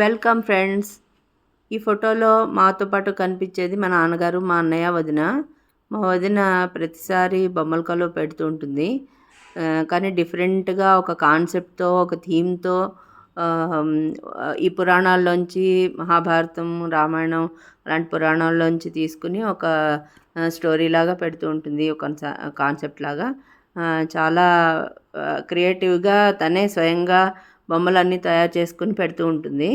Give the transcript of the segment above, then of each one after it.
Welcome friends. ఈ ఫోటోలో మాతో పాటు కనిపించేది మా నాన్నగారు మా అన్నయ్య వదిన. మా వదిన ప్రతిసారి బొమ్మల కొలువు పెడుతూ ఉంటుంది. కానీ డిఫరెంట్గా ఒక కాన్సెప్ట్తో ఒక థీమ్తో ఈ పురాణాల్లోంచి మహాభారతం రామాయణం అలాంటి పురాణాల్లోంచి తీసుకుని ఒక స్టోరీ లాగా పెడుతూ ఉంటుంది. ఒక కాన్సెప్ట్ లాగా. చాలా క్రియేటివ్గా తనే స్వయంగా బొమ్మలన్నీ తయారు చేసుకుని పెడుతూ ఉంటుంది.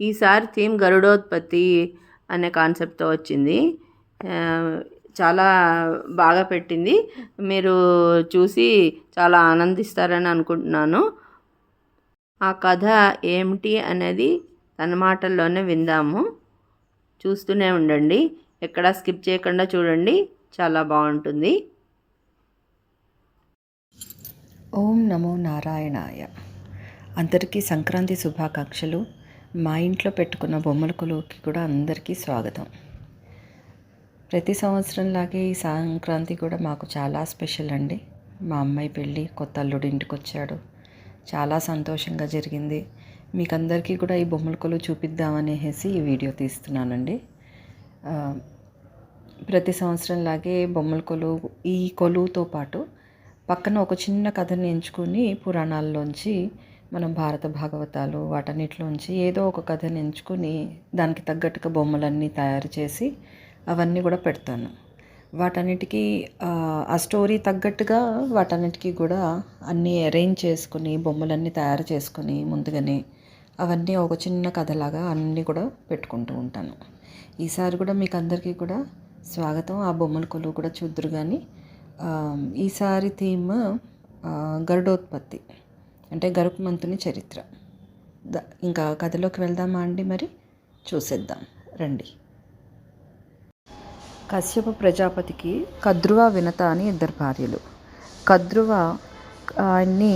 ఈసారి థీమ్ గరుడోత్పత్తి అనే కాన్సెప్ట్తో వచ్చింది. చాలా బాగా పెట్టింది. మీరు చూసి చాలా ఆనందిస్తారని అనుకుంటున్నాను. ఆ కథ ఏమిటి అనేది తన మాటల్లోనే విందాము. చూస్తూనే ఉండండి. ఎక్కడా స్కిప్ చేయకుండా చూడండి. చాలా బాగుంటుంది. ఓం నమో నారాయణాయ. అందరికీ సంక్రాంతి శుభాకాంక్షలు. మా ఇంట్లో పెట్టుకున్న బొమ్మల కొలువుకి కూడా అందరికీ స్వాగతం. ప్రతి సంవత్సరంలాగే ఈ సంక్రాంతి కూడా మాకు చాలా స్పెషల్ అండి. మా అమ్మాయి పెళ్ళి కొత్త అల్లుడు ఇంటికి వచ్చాడు. చాలా సంతోషంగా జరిగింది. మీకు అందరికీ కూడా ఈ బొమ్మల కొలువు చూపిద్దామనేసి ఈ వీడియో తీస్తున్నానండి. ప్రతి సంవత్సరంలాగే బొమ్మల కొలువు ఈ కొలువుతో పాటు పక్కన ఒక చిన్న కథని ఎంచుకొని పురాణాల్లోంచి మనం భారత భాగవతాలు వాటన్నిటిలోంచి ఏదో ఒక కథని ఎంచుకొని దానికి తగ్గట్టుగా బొమ్మలన్నీ తయారు చేసి అవన్నీ కూడా పెడతాను. వాటన్నిటికీ ఆ, స్టోరీ తగ్గట్టుగా వాటన్నిటికీ కూడా అన్నీ అరేంజ్ చేసుకుని బొమ్మలన్నీ తయారు చేసుకొని ముందుగానే అవన్నీ ఒక చిన్న కథలాగా అన్నీ కూడా పెట్టుకుంటూ ఉంటాను. ఈసారి కూడా మీకు అందరికీ కూడా స్వాగతం. ఆ బొమ్మల కొలువు కూడా చూద్దరు కానీ ఈసారి థీమ్ గరుడోత్పత్తి అంటే గరుకుమంతుని చరిత్ర. ద ఇంకా కథలోకి వెళ్దామా అండి మరి? చూసేద్దాం. రండి. కశ్యప ప్రజాపతికి కద్రువ వినత అని ఇద్దరు భార్యలు. కద్రువ ఆయన్ని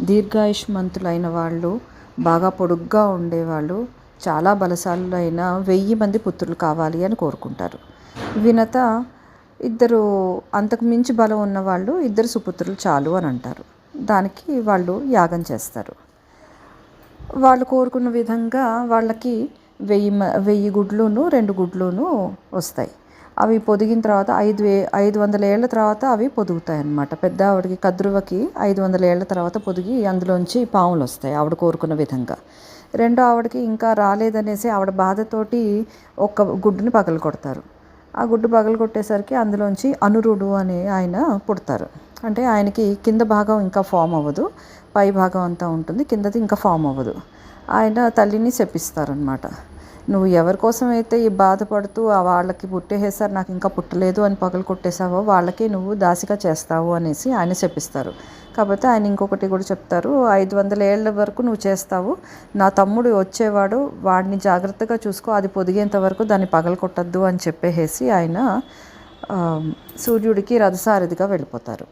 దీర్ఘాయుష్మంతులైన వాళ్ళు బాగా పొడుగ్గా ఉండేవాళ్ళు చాలా బలశాలులైన వెయ్యి మంది పుత్రులు కావాలి అని కోరుకుంటారు. వినత ఇద్దరు అంతకు మించి బలం ఉన్న వాళ్ళు ఇద్దరు సుపుత్రులు చాలు అని అంటారు. దానికి వాళ్ళు యాగం చేస్తారు. వాళ్ళు కోరుకున్న విధంగా వాళ్ళకి వెయ్యి మ- వెయ్యి గుడ్లును రెండు గుడ్లును వస్తాయి. అవి పొదిగిన తర్వాత ఐదు వే ఐదు వందల ఏళ్ళ తర్వాత అవి పొదుగుతాయి అన్నమాట. పెద్ద ఆవిడకి కద్రువకి ఐదు వందల ఏళ్ళ తర్వాత పొదిగి అందులోంచి పాములు వస్తాయి ఆవిడ కోరుకున్న విధంగా. రెండో ఆవిడకి ఇంకా రాలేదనేసి ఆవిడ బాధతోటి ఒక్క గుడ్డుని పగలు కొడతారు ఆ గుడ్డు పగలు కొట్టేసరికి అందులోంచి అనురుడు అని ఆయన పుడతారు. అంటే ఆయనకి కింద భాగం ఇంకా ఫామ్ అవ్వదు పై భాగం అంతా ఉంటుంది కిందది ఇంకా ఫామ్ అవ్వదు. ఆయన తల్లిని శపిస్తారనమాట నువ్వు ఎవరి కోసం అయితే ఈ బాధపడుతూ ఆ వాళ్ళకి పుట్టేసారు నాకు ఇంకా పుట్టలేదు అని పగలు కొట్టేసావో వాళ్ళకి నువ్వు దాసిగా చేస్తావు అనేసి ఆయన చెప్పిస్తారు. కాకపోతే ఆయన ఇంకొకటి కూడా చెప్తారు ఐదు వందల ఏళ్ళ వరకు నువ్వు చేస్తావు. నా తమ్ముడు వచ్చేవాడు వాడిని జాగ్రత్తగా చూసుకో అది పొదిగేంత వరకు దాన్ని పగలు కొట్టద్దు అని చెప్పేసి ఆయన సూర్యుడికి రథసారథిగా వెళ్ళిపోతారు.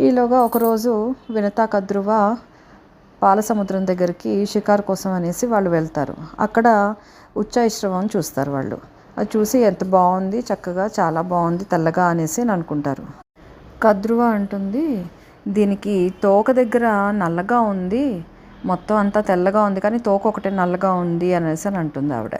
ఈలోగా ఒకరోజు వినతా కద్రువ పాలసముద్రం దగ్గరికి షికార్ కోసం అనేసి వాళ్ళు వెళ్తారు. అక్కడ ఉచ్చాయిశ్రవం చూస్తారు వాళ్ళు. అది చూసి ఎంత బాగుంది చక్కగా చాలా బాగుంది తెల్లగా అనేసి అని అనుకుంటారు. కద్రువ అంటుంది దీనికి తోక దగ్గర నల్లగా ఉంది మొత్తం అంతా తెల్లగా ఉంది కానీ తోక ఒకటే నల్లగా ఉంది అనేసి అని అంటుంది ఆవిడ.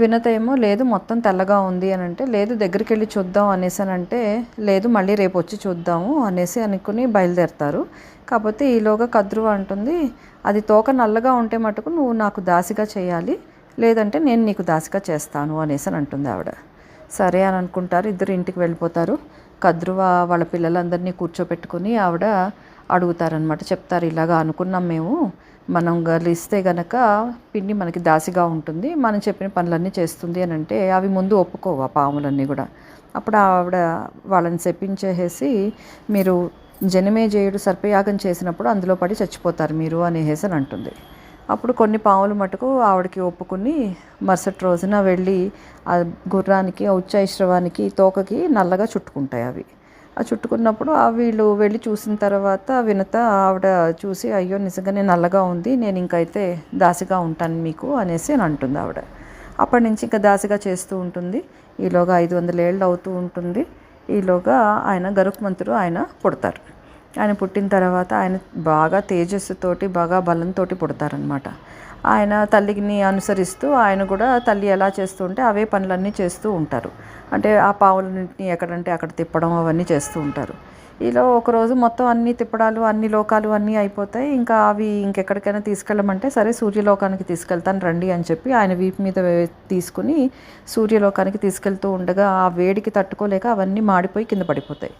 వినత ఏమో లేదు మొత్తం తెల్లగా ఉంది అని అంటే లేదు దగ్గరికి వెళ్ళి చూద్దాం అనేసి అని అంటే లేదు మళ్ళీ రేపు వచ్చి చూద్దాము అనేసి అనుకుని బయలుదేరతారు. కాకపోతే ఈలోగా కద్రువ అంటుంది అది తోక నల్లగా ఉంటే మటుకు నువ్వు నాకు దాసిగా చేయాలి లేదంటే నేను నీకు దాసిగా చేస్తాను అనేసి అని అంటుంది ఆవిడ. సరే అని అనుకుంటారు ఇద్దరు ఇంటికి వెళ్ళిపోతారు. కద్రువ వాళ్ళ పిల్లలందరినీ కూర్చోపెట్టుకుని ఆవిడ అడుగుతారనమాట చెప్తారు ఇలాగా అనుకున్నాం మేము మనం గలిస్తే గనక పిండి మనకి దాసిగా ఉంటుంది. మనం చెప్పిన పనులన్నీ చేస్తుంది అని అంటే అవి ముందు ఒప్పుకోవు ఆ పాములన్నీ కూడా. అప్పుడు ఆవిడ వాళ్ళని చెప్పించేసి మీరు జనమేజయుడు సర్పయాగం చేసినప్పుడు అందులో పడి చచ్చిపోతారు మీరు అనేసి అని అంటుంది. అప్పుడు కొన్ని పాములు మటుకు ఆవిడకి ఒప్పుకుని మరుసటి రోజున వెళ్ళి ఆ గుర్రానికి ఉచ్చైశ్రవానికి తోకకి నల్లగా చుట్టుకుంటాయి అవి. చుట్టుకున్నప్పుడు ఆ వీళ్ళు వెళ్ళి చూసిన తర్వాత వినత ఆవిడ చూసి అయ్యో నిజంగానే నల్లగా ఉంది నేను ఇంకైతే దాసిగా ఉంటాను మీకు అనేసి అని అంటుంది ఆవిడ. అప్పటి నుంచి ఇంకా దాసిగా చేస్తూ ఉంటుంది. ఈలోగా ఐదు వందల ఏళ్ళు అవుతూ ఉంటుంది. ఈలోగా ఆయన గరుక్మంతుడు ఆయన పుడతారు. ఆయన పుట్టిన తర్వాత ఆయన బాగా తేజస్సుతోటి బాగా బలంతో పుడతారనమాట ఆయన తల్లిని అనుసరిస్తూ ఆయన కూడా తల్లి ఎలా చేస్తూ ఉంటే అవే పనులన్నీ చేస్తూ ఉంటారు. అంటే ఆ పావులన్నింటినీ ఎక్కడంటే అక్కడ తిప్పడం అవన్నీ చేస్తూ ఉంటారు. ఇలా ఒకరోజు మొత్తం అన్ని తిప్పడాలు అన్ని లోకాలు అన్నీ అయిపోతాయి. ఇంకా అవి ఇంకెక్కడికైనా తీసుకెళ్ళమంటే సరే సూర్యలోకానికి తీసుకెళ్తాను రండి అని చెప్పి ఆయన వీపు మీద తీసుకుని సూర్యలోకానికి తీసుకెళ్తూ ఉండగా ఆ వేడికి తట్టుకోలేక అవన్నీ మాడిపోయి కింద పడిపోతాయి.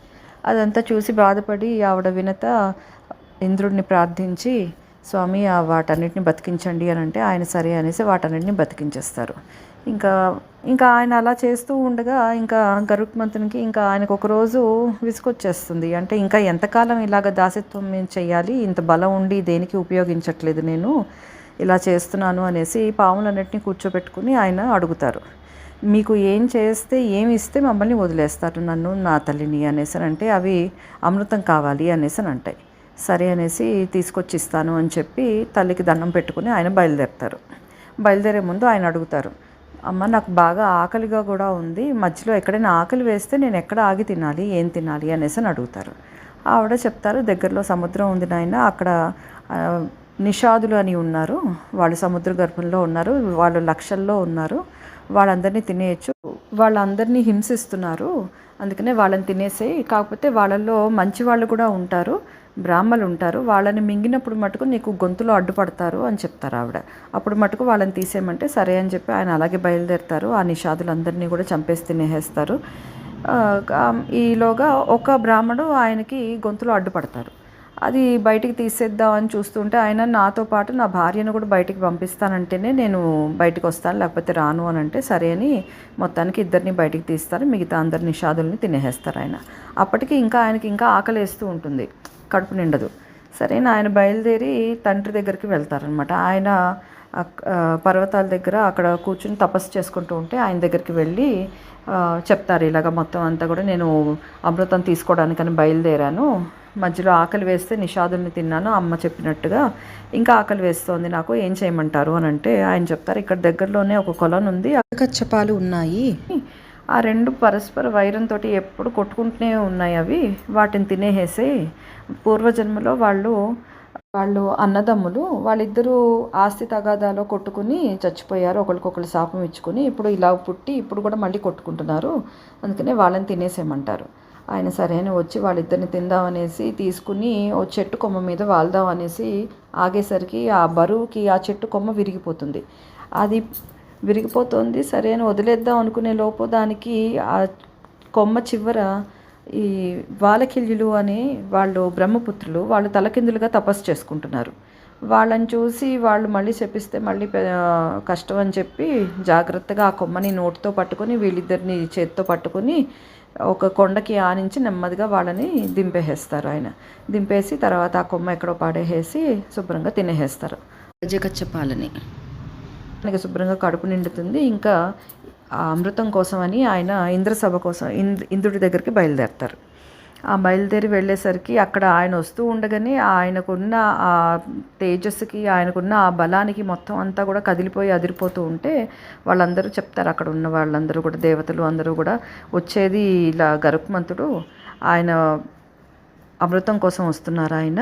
అదంతా చూసి బాధపడి ఆవిడ వినత ఇంద్రుడిని ప్రార్థించి స్వామి ఆ వాటన్నిటిని బతికించండి అని అంటే ఆయన సరే అనేసి వాటన్నిటిని బతికించేస్తారు. ఇంకా ఇంకా ఆయన అలా చేస్తూ ఉండగా ఇంకా గరుత్మంతునికి ఇంకా ఆయనకు ఒకరోజు విసుకొచ్చేస్తుంది అంటే ఇంకా ఎంతకాలం ఇలాగ దాసత్వం మేము చేయాలి ఇంత బలం ఉండి దేనికి ఉపయోగించట్లేదు నేను? ఇలా చేస్తున్నాను అనేసి పాములన్నిటిని కూర్చోబెట్టుకుని ఆయన అడుగుతారు. మీకు ఏం చేస్తే ఏమి ఇస్తే మమ్మల్ని వదిలేస్తారు నన్ను నా తల్లిని అనేసి అంటే అవి అమృతం కావాలి అనేసి అని అంటాయి. సరే అనేసి తీసుకొచ్చి ఇస్తాను అని చెప్పి తల్లికి దండం పెట్టుకుని ఆయన బయలుదేరుతారు. బయలుదేరే ముందు ఆయన అడుగుతారు అమ్మ నాకు బాగా ఆకలిగా కూడా ఉంది. మధ్యలో ఎక్కడైనా ఆకలి వేస్తే నేను ఎక్కడ ఆగి తినాలి ఏం తినాలి? అనేసి అని అడుగుతారు. ఆవిడ చెప్తారు దగ్గరలో సముద్రం ఉంది నాయన అక్కడ నిషాదులు అని ఉన్నారు. వాళ్ళు సముద్ర గర్భంలో ఉన్నారు వాళ్ళు లక్షల్లో ఉన్నారు. వాళ్ళందరినీ తినేయచ్చు. వాళ్ళందరినీ హింసిస్తున్నారు. అందుకనే వాళ్ళని తినేసేయి. కాకపోతే వాళ్ళల్లో మంచి వాళ్ళు కూడా ఉంటారు. బ్రాహ్మలు ఉంటారు వాళ్ళని మింగినప్పుడు మటుకు నీకు గొంతులో అడ్డుపడతారు అని చెప్తారు ఆవిడ. అప్పుడు మటుకు వాళ్ళని తీసేయమంటే సరే అని చెప్పి ఆయన అలాగే బయలుదేరుతారు. ఆ నిషాదులందరినీ కూడా చంపేసి తినేసేస్తారు. ఈలోగా ఒక బ్రాహ్మడు ఆయనకి గొంతులో అడ్డుపడతారు. అది బయటికి తీసేద్దాం అని చూస్తుంటే ఆయన నాతో పాటు నా భార్యను కూడా బయటికి పంపిస్తానంటేనే నేను బయటికి వస్తాను లేకపోతే రాను అని అంటే సరే అని మొత్తానికి ఇద్దరిని బయటికి తీస్తారు. మిగతా అందరి నిషాదుల్ని తినేసేస్తారు ఆయన. అప్పటికి ఇంకా ఆయనకి ఇంకా ఆకలేస్తూ ఉంటుంది. కడుపు నిండదు. సరే ఆయన బయలుదేరి తండ్రి దగ్గరికి వెళ్తారనమాట ఆయన పర్వతాల దగ్గర అక్కడ కూర్చుని తపస్సు చేసుకుంటూ ఉంటే ఆయన దగ్గరికి వెళ్ళి చెప్తారు ఇలాగ మొత్తం అంతా కూడా నేను అమృతం తీసుకోవడానికని బయలుదేరాను. మధ్యలో ఆకలి వేస్తే నిషాదుల్ని తిన్నాను అమ్మ చెప్పినట్టుగా ఇంకా ఆకలి వేస్తోంది నాకు ఏం చేయమంటారు అని అంటే ఆయన చెప్తారు. ఇక్కడ దగ్గరలోనే ఒక కొలను ఉంది కచ్చపాలు ఉన్నాయి. ఆ రెండు పరస్పర వైరంతో ఎప్పుడు కొట్టుకుంటూనే ఉన్నాయి అవి. వాటిని తినేసేసి పూర్వజన్మలో వాళ్ళు వాళ్ళు అన్నదమ్ములు వాళ్ళిద్దరూ ఆస్తి తగాదాలో కొట్టుకుని చచ్చిపోయారు. ఒకరికొకరు శాపం ఇచ్చుకుని ఇప్పుడు ఇలా పుట్టి ఇప్పుడు కూడా మళ్ళీ కొట్టుకుంటున్నారు. అందుకనే వాళ్ళని తినేసేయమంటారు. ఆయన సరే వచ్చి వాళ్ళిద్దరిని తిందామనేసి తీసుకుని ఓ చెట్టు కొమ్మ మీద వాళ్దాం అనేసి ఆగేసరికి ఆ బరువుకి ఆ చెట్టు కొమ్మ విరిగిపోతుంది. అది విరిగిపోతుంది. సరే అని వదిలేద్దాం అనుకునే లోపు దానికి ఆ కొమ్మ చివర ఈ వాలకిల్యులు అని వాళ్ళు బ్రహ్మపుత్రులు వాళ్ళు తలకిందులుగా తపస్సు చేసుకుంటున్నారు. వాళ్ళని చూసి వాళ్ళు మళ్ళీ చెప్పిస్తే మళ్ళీ కష్టం అని చెప్పి జాగ్రత్తగా ఆ కొమ్మని నోటితో పట్టుకొని వీళ్ళిద్దరిని చేత్తో పట్టుకొని ఒక కొండకి ఆనించి నెమ్మదిగా వాళ్ళని దింపేసేస్తారు ఆయన. దింపేసి తర్వాత ఆ కొమ్మ ఎక్కడో పాడేసేసి శుభ్రంగా తినేసేస్తారు. గజకచ్చపాలని మనకి శుభ్రంగా కడుపు నిండుతుంది. ఇంకా అమృతం కోసమని ఆయన ఇంద్రసభ కోసం ఇంద్రుడి దగ్గరికి బయలుదేరతారు. ఆ బయలుదేరి వెళ్ళేసరికి అక్కడ ఆయన వస్తూ ఉండగానే ఆయనకున్న ఆ తేజస్సుకి ఆయనకున్న ఆ బలానికి మొత్తం అంతా కూడా కదిలిపోయి అదిరిపోతూ ఉంటే వాళ్ళందరూ చెప్తారు. అక్కడ ఉన్న వాళ్ళందరూ కూడా దేవతలు అందరూ కూడా వచ్చేది ఇలా గరుక్మంతుడు. ఆయన అమృతం కోసం వస్తున్నారు ఆయన.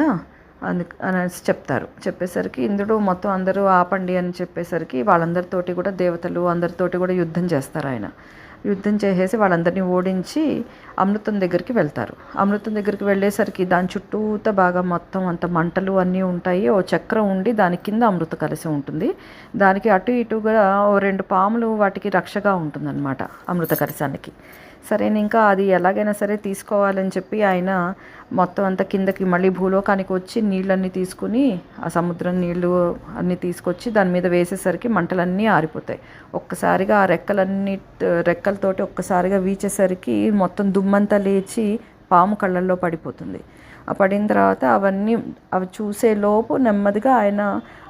అందు అనేసి చెప్తారు. చెప్పేసరికి ఇంద్రుడు మొత్తం అందరూ ఆపండి అని చెప్పేసరికి వాళ్ళందరితోటి కూడా దేవతలు అందరితోటి కూడా యుద్ధం చేస్తారు ఆయన. యుద్ధం చేసేసి వాళ్ళందరినీ ఓడించి అమృతం దగ్గరికి వెళ్తారు. అమృతం దగ్గరికి వెళ్ళేసరికి దాని చుట్టూత బాగా మొత్తం అంత మంటలు అన్నీ ఉంటాయి. ఓ చక్రం ఉండి దాని కింద అమృత కలిసి ఉంటుంది. దానికి అటు ఇటుగా ఓ రెండు పాములు వాటికి రక్షగా ఉంటుందన్నమాట అమృత కలశానికి. సరే ఇంకా అది ఎలాగైనా సరే తీసుకోవాలని చెప్పి ఆయన మొత్తం అంతా కిందకి మళ్ళీ భూలోకానికి వచ్చి నీళ్ళన్నీ తీసుకుని ఆ సముద్రం నీళ్ళు అన్నీ తీసుకొచ్చి దాని మీద వేసేసరికి మంటలన్నీ ఆరిపోతాయి. ఒక్కసారిగా ఆ రెక్కలన్నీ రెక్కలతోటి ఒక్కసారిగా వీచేసరికి మొత్తం దుమ్మంతా లేచి పాము కళ్ళల్లో పడిపోతుంది. ఆ పడిన తర్వాత అవన్నీ అవి చూసే లోపు నెమ్మదిగా ఆయన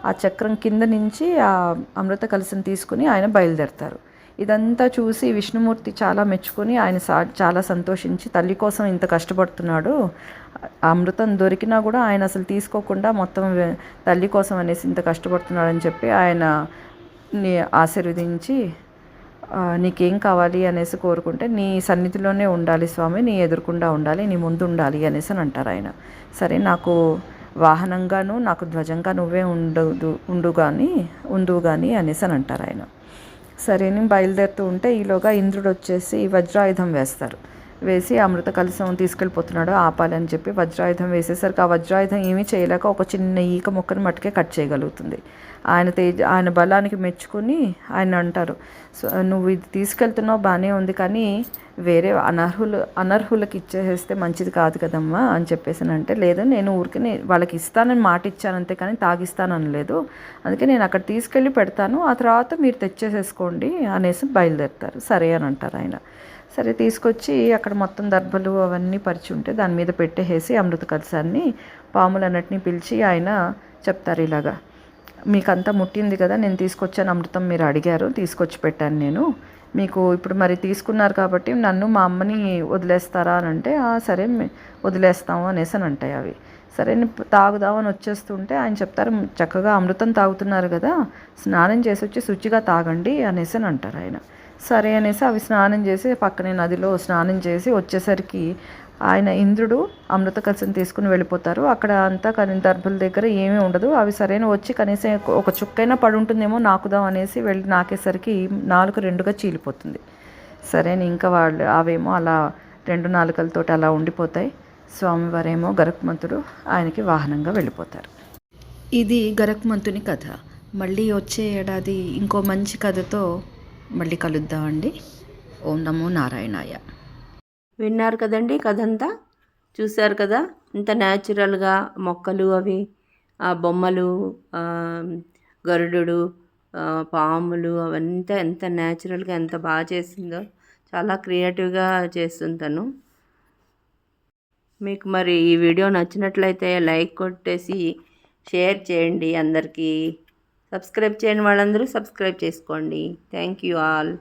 ఆ చక్రం కింద నుంచి ఆ అమృత కలసం తీసుకుని ఆయన బయలుదేరతారు. ఇదంతా చూసి విష్ణుమూర్తి చాలా మెచ్చుకొని ఆయన సా చాలా సంతోషించి తల్లి కోసం ఇంత కష్టపడుతున్నాడు. ఆ అమృతం దొరికినా కూడా ఆయన అసలు తీసుకోకుండా మొత్తం తల్లి కోసం అనేసి ఇంత కష్టపడుతున్నాడని చెప్పి ఆయన ఆశీర్వదించి నీకేం కావాలి అనేసి కోరుకుంటే నీ సన్నిధిలోనే ఉండాలి స్వామి నీ ఎదురుకుండా ఉండాలి నీ ముందు ఉండాలి అనేసి అని అంటారు ఆయన. సరే నాకు వాహనంగాను నాకు ధ్వజంగా నువ్వే ఉండదు ఉండు కానీ ఉండు కానీ అనేసి అని అంటారు ఆయన. సరే బయలుదేరుతూ ఉంటే ఈలోగా ఇంద్రుడు వచ్చేసి వజ్రాయుధం వేస్తారు. వేసి అమృత కలసం తీసుకెళ్ళిపోతున్నాడు ఆపాలని చెప్పి వజ్రాయుధం వేసేసరికి ఆ వజ్రాయుధం ఏమీ చేయలేక ఒక చిన్న ఈక మొక్కను మట్టుకే కట్ చేయగలుగుతుంది. ఆయన తేజ ఆయన బలానికి మెచ్చుకొని ఆయన అంటారు. సో నువ్వు ఇది తీసుకెళ్తున్నావు బాగానే ఉంది కానీ వేరే అనర్హులు అనర్హులకు ఇచ్చేస్తే మంచిది కాదు కదమ్మా అని చెప్పేసి అంటే లేదు నేను ఊరికి వాళ్ళకి ఇస్తానని మాట ఇచ్చాను అంతే కానీ తాగిస్తాను అనలేదు. అందుకే నేను అక్కడ తీసుకెళ్ళి పెడతాను ఆ తర్వాత మీరు తెచ్చేసేసుకోండి అనేసి బయలుదేరుతారు. సరే అని అంటారు ఆయన. సరే తీసుకొచ్చి అక్కడ మొత్తం దర్భలు అవన్నీ పరిచి ఉంటే దాని మీద పెట్టేసి అమృత కలశాన్ని పాములన్నిటిని పిలిచి ఆయన చెప్తారు ఇలాగా. మీకంతా ముట్టింది కదా నేను తీసుకొచ్చాను అమృతం మీరు అడిగారు తీసుకొచ్చి పెట్టాను నేను. మీకు ఇప్పుడు మరి తీసుకున్నారు కాబట్టి నన్ను మా అమ్మని వదిలేస్తారా అని అంటే సరే వదిలేస్తాము అనేసి అని అంటాయి అవి. సరే నేను తాగుదామని వచ్చేస్తుంటే ఆయన చెప్తారు చక్కగా అమృతం తాగుతున్నారు కదా స్నానం చేసి వచ్చి శుచిగా తాగండి అనేసి అని అంటారు ఆయన. సరే అనేసి అవి స్నానం చేసి పక్కనే నదిలో స్నానం చేసి వచ్చేసరికి ఆయన ఇంద్రుడు అమృత కలిసిని తీసుకుని వెళ్ళిపోతారు. అక్కడ అంతా కని దర్భల దగ్గర ఏమీ ఉండదు. అవి సరైన వచ్చి కనీసం ఒక చుక్కైనా పడి ఉంటుందేమో నాకుదాం అనేసి వెళ్ళి నాకేసరికి నాలుగు రెండుగా చీలిపోతుంది. సరైన ఇంకా వాళ్ళు అవేమో అలా రెండు నాలుకలతోటి అలా ఉండిపోతాయి. స్వామివారేమో గరక్మంతుడు ఆయనకి వాహనంగా వెళ్ళిపోతారు. ఇది గరక్మంతుని కథ. మళ్ళీ వచ్చే ఏడాది ఇంకో మంచి కథతో మళ్ళీ కలుద్దామండి. ఓం నమో నారాయణాయ. విన్నారు కదండి కథ అంతా చూశారు కదా? ఇంత న్యాచురల్గా మొక్కలు అవి ఆ బొమ్మలు గరుడు పాములు అవంతా ఎంత న్యాచురల్గా ఎంత బాగా చేసిందో చాలా క్రియేటివ్గా చేస్తుంది తను. మీకు మరి ఈ వీడియో నచ్చినట్లయితే లైక్ కొట్టేసి షేర్ చేయండి అందరికీ. సబ్స్క్రైబ్ చేయని వాళ్ళందరూ సబ్స్క్రైబ్ చేసుకోండి. Thank you all.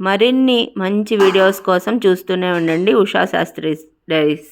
మరిన్ని మంచి వీడియోస్ కోసం చూస్తూనే ఉండండి ఉషా శాస్త్రి డైరీస్.